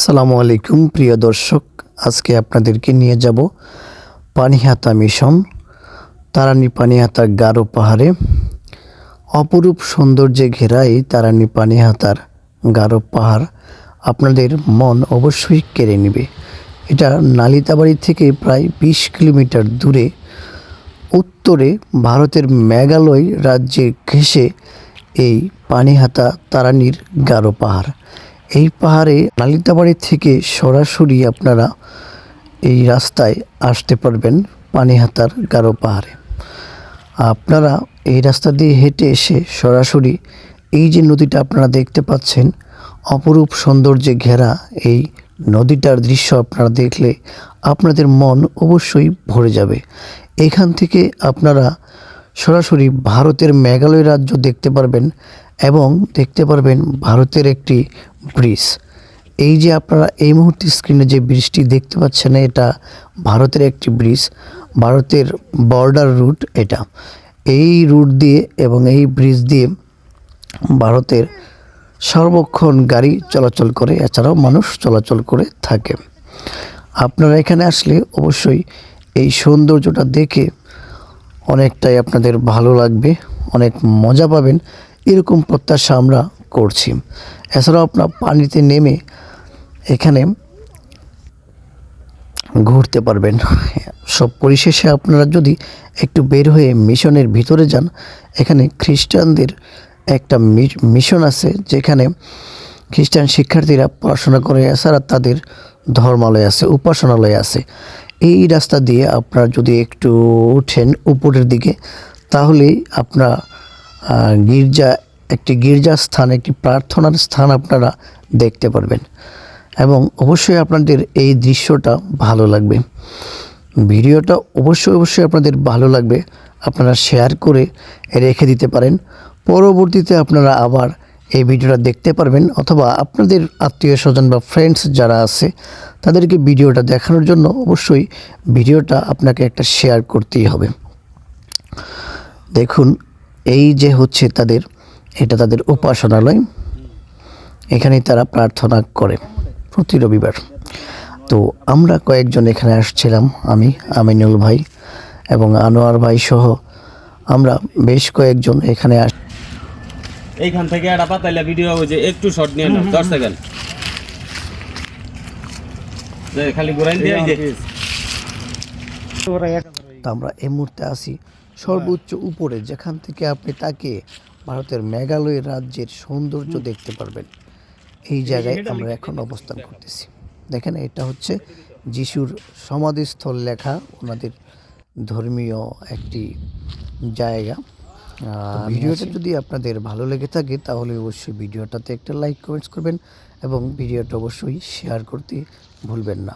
সালামু আলাইকুম, প্রিয় দর্শক। আজকে আপনাদেরকে নিয়ে যাব পানিহাতা মিশন, তারানি পানিহাতার গারো পাহাড়ে। অপরূপ সৌন্দর্যে ঘেরা এই তারানি পানিহাতার গারো পাহাড় আপনাদের মন অবশ্যই কেড়ে নেবে। এটা নালিতাবাড়ি থেকে প্রায় বিশ কিলোমিটার দূরে, উত্তরে ভারতের মেঘালয় রাজ্যে ঘেঁষে এই পানিহাতা তারানির গারো পাহাড়। এই পাহাড়ে নালিতাবাড়ি থেকে সরাসরি আপনারা এই রাস্তায় আসতে পারবেন পানিহাতার গারো পাহাড়ে। আপনারা এই রাস্তা দিয়ে হেঁটে এসে সরাসরি এই যে নদীটা আপনারা দেখতে পাচ্ছেন, অপরূপ সৌন্দর্যে ঘেরা এই নদীটার দৃশ্য আপনারা দেখলে আপনাদের মন অবশ্যই ভরে যাবে। এখান থেকে আপনারা সরাসরি ভারতের মেঘালয় রাজ্য দেখতে পারবেন এবং দেখতে পারবেন ভারতের একটি ব্রিজ এই যে আপনারা এই মুহূর্তে স্ক্রিনে যে ব্রিজটি দেখতে পাচ্ছেন, এটা ভারতের একটি ব্রিজ, ভারতের বর্ডার রুট এটা। এই রুট দিয়ে এবং এই ব্রিজ দিয়ে ভারতের সর্বক্ষণ গাড়ি চলাচল করে, এছাড়াও মানুষ চলাচল করে থাকে। আপনারা এখানে আসলে অবশ্যই এই সৌন্দর্যটা দেখে অনেকটাই আপনাদের ভালো লাগবে, অনেক মজা পাবেন। এরকম প্রত্যাশা আমরা করছি। এছাড়াও আপনার পানিতে নেমে এখানে ঘুরতে পারবেন। সব পরিশেষে আপনারা যদি একটু বের হয়ে মিশনের ভিতরে যান, এখানে খ্রিস্টানদের একটা মিশন আছে যেখানে খ্রিস্টান শিক্ষার্থীরা পড়াশোনা করে, এছাড়া তাদের ধর্মালয় আছে, উপাসনালয় আছে। এই রাস্তা দিয়ে আপনারা যদি একটু উঠেন উপরের দিকে, তাহলেই আপনার গির্জা একটি গির্জা স্থান একটি প্রার্থনার স্থান আপনারা দেখতে পারবেন। এবং অবশ্যই আপনাদের এই দৃশ্যটা ভালো লাগবে। ভিডিওটা অবশ্যই অবশ্যই আপনাদের ভালো লাগবে। আপনারা শেয়ার করে রেখে দিতে পারেন। পরবর্তীতে আপনারা আবার এই ভিডিওটা দেখতে পারবেন অথবা আপনাদের আত্মীয় স্বজন বা ফ্রেন্ডস যারা আছে, তাদেরকে ভিডিওটা দেখানোর জন্য অবশ্যই ভিডিওটা আপনাকে একটা শেয়ার করতেই হবে। দেখুন, এই যে হচ্ছে তাদের এটা তাদের উপাসনালয়। এখানে তারা প্রার্থনা করে প্রতি রবিবার। তো আমরা কয়েকজন এখানে আসছিলাম আমি আমিনুল ভাই এবং আনোয়ার ভাই সহ। আমরা বেশ কয়েকজন এখানে আস এইখান থেকে একটা পাতাইলা ভিডিও যে একটু শর্ট নিয়ে নাও দশ সেকেন্ড যে খালি ঘুরাই দিয়ে এই যে। তা আমরা এই মুহূর্তে আসি সর্বোচ্চ উপরে যেখান থেকে আপনি তাকে ভারতের মেঘালয় রাজ্যের সৌন্দর্য দেখতে পারবেন। এই জায়গায় আমরা এখন অবস্থান করতেছি। দেখেন এটা হচ্ছে যিশুর সমাধিস্থল লেখা ওনাদের ধর্মীয় একটি জায়গা। ভিডিওটা যদি আপনাদের ভালো লেগে থাকে তাহলে অবশ্যই ভিডিওটাতে একটা লাইক কমেন্টস করবেন এবং ভিডিওটা অবশ্যই শেয়ার করতে ভুলবেন না।